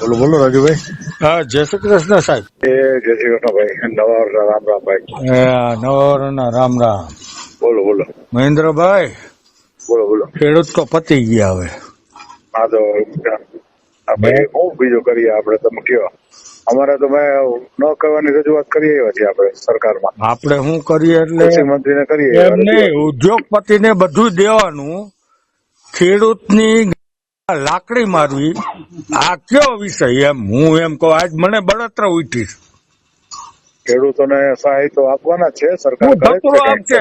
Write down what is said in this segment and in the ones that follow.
બોલો બોલો રાજુભાઈ. હા જય શ્રી કૃષ્ણ સાહેબ. એ જય શ્રી કૃષ્ણ ભાઈ નવાર રામ રામ ભાઈ. રામ રામ. બોલો બોલો. મહેન્દ્રભાઈ બોલો બોલો. ખેડૂત તો પતી ગયા હવે. હા તો શું બીજું કરીએ આપણે તમે કયો. અમારે તો મેં ન કરવાની રજૂઆત કરી આવ્યા છીએ આપણે સરકારમાં. આપણે શું કરીએ એટલે મંત્રીને કરીએ એમ નહીં ઉદ્યોગપતિને બધું દેવાનું. ખેડૂતની લાકડી મારવી આ કયો વિષય એમ? હું એમ કહું આજ મને બળતરા ઉઠીશ. ખેડૂતોને સહાય તો આપવાના છે સરકાર આપશે.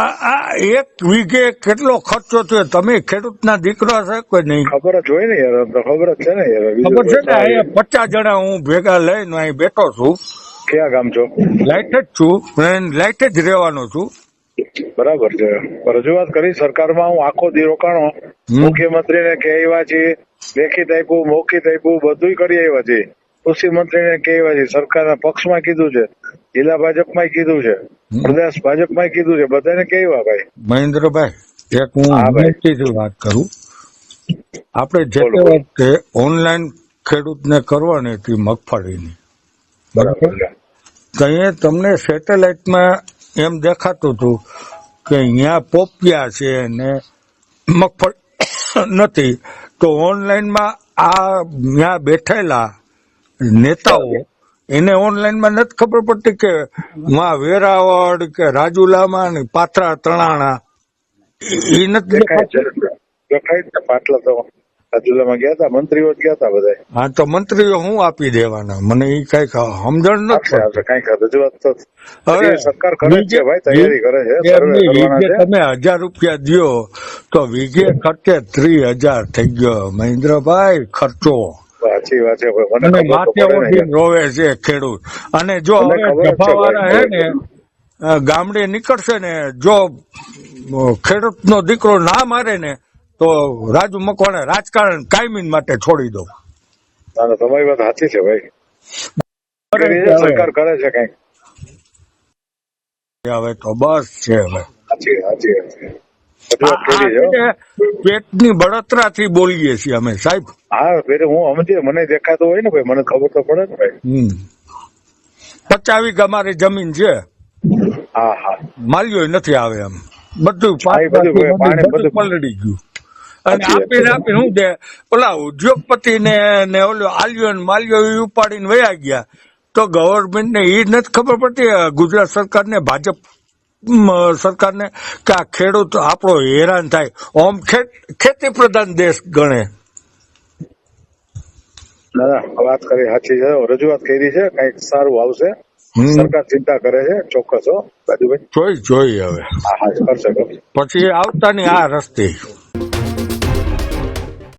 આ આ એક વીઘે કેટલો ખર્ચો થયો? તમે ખેડૂતના દીકરા છે કોઈ નહીં? ખબર જ હોય ને યાર ખબર જ છે ને યાર ખબર છે ને? અહીંયા પચાસ જણા હું ભેગા લઈને અહીં બેઠો છું. ક્યાં ગામ છો? લાઈટ જ છું લાઈટ જ રહેવાનો છું. બરાબર છે રજૂઆત કરી સરકારમાં હું આખો દી રોકાણો. મુખ્યમંત્રીને કે આવ્યા છીએ લેખિત આપ્યું મૌખિત આપ્યું બધું કરી આવ્યા છીએ કૃષિ મંત્રીને કે આવ્યા છીએ સરકારના પક્ષમાં કીધું છે જિલ્લા ભાજપમાં કીધું છે. પ્રદેશ ભાજપમાં કીધું છે બધાને કે આવ્યા ભાઈ મહેન્દ્રભાઈ એક હું હા, ભાઈ. વાત કરું આપણે જે. વખતે ઓનલાઈન ખેડૂતને કરવાની હતી મગફળીની બરાબર ત્યાં તમને સેટેલાઇટમાં એમ દેખાતું હતું કે અહીંયા પોપિયા છે ને મગફળી નથી. તો ઓનલાઈનમાં આ ત્યાં બેઠેલા નેતાઓ એને ઓનલાઈનમાં નથી ખબર પડતી કે માં વેરાવળ કે રાજુલામાં ને પાત્રા તણાણા એ નથી દેખાય છે. દેખાય પાટલા તો રાજુલામાં ગયા હતા મંત્રીઓ જ ગયા હતા બધા હા તો મંત્રીઓ હું આપી દેવાના? મને એ કંઈક સમજણ નથી કંઈક રજૂઆત તો સરકાર કરે છે ભાઈ તૈયારી કરે છે તમે હજાર રૂપિયા દો તો વીઘે ખર્ચે ત્રી હજાર થઈ ગયો. મહેન્દ્રભાઈ ખર્ચો. સાચી વાત છે મને માથે રોવે છે ખેડૂત. અને જો હવે હે ને ગામડે નીકળશે ને જો ખેડૂતનો દીકરો ના મારે ને તો રાજુ મકવાણે રાજકારણ કાયમી માટે છોડી દો. તમારી વાત સાચી છે ભાઈ. સરકાર કરે છે કઈ. હવે તો બસ છે હવે. પેટની બળતરા બળતરાથી બોલીએ છીએ અમે સાહેબ. હા ફેર હું સમજે મને દેખાતો હોય ને ભાઈ મને ખબર તો પડે ને ભાઈ. પચાવી અમારી જમીન છે. હા હા. માલ્યો નથી આવે એમ. બધું પાણી બધું. પલળી ગયું. અને આપીને આપીને શું દે ઓલા ઉદ્યોગપતિ ને ને ઓલો આલ્યો ને માલ્યો ઉપાડીને વયા ગયા. તો ગવર્મેન્ટ ને એ નથી ખબર પડતી ગુજરાત ગુજરાત સરકારને ભાજપ સરકાર સરકારને કે આ ખેડૂત આપણો હેરાન થાય. ઓમ ખેતી પ્રધાન દેશ ગણે. ના ના વાત કરી સાચી છે. રજૂઆત કરી છે. કંઈક સારું આવશે. સરકાર ચિંતા કરે છે. ચોક્કસ હો જોઈ જોઈ હવે. પછી આવતાની આ રસ્તે.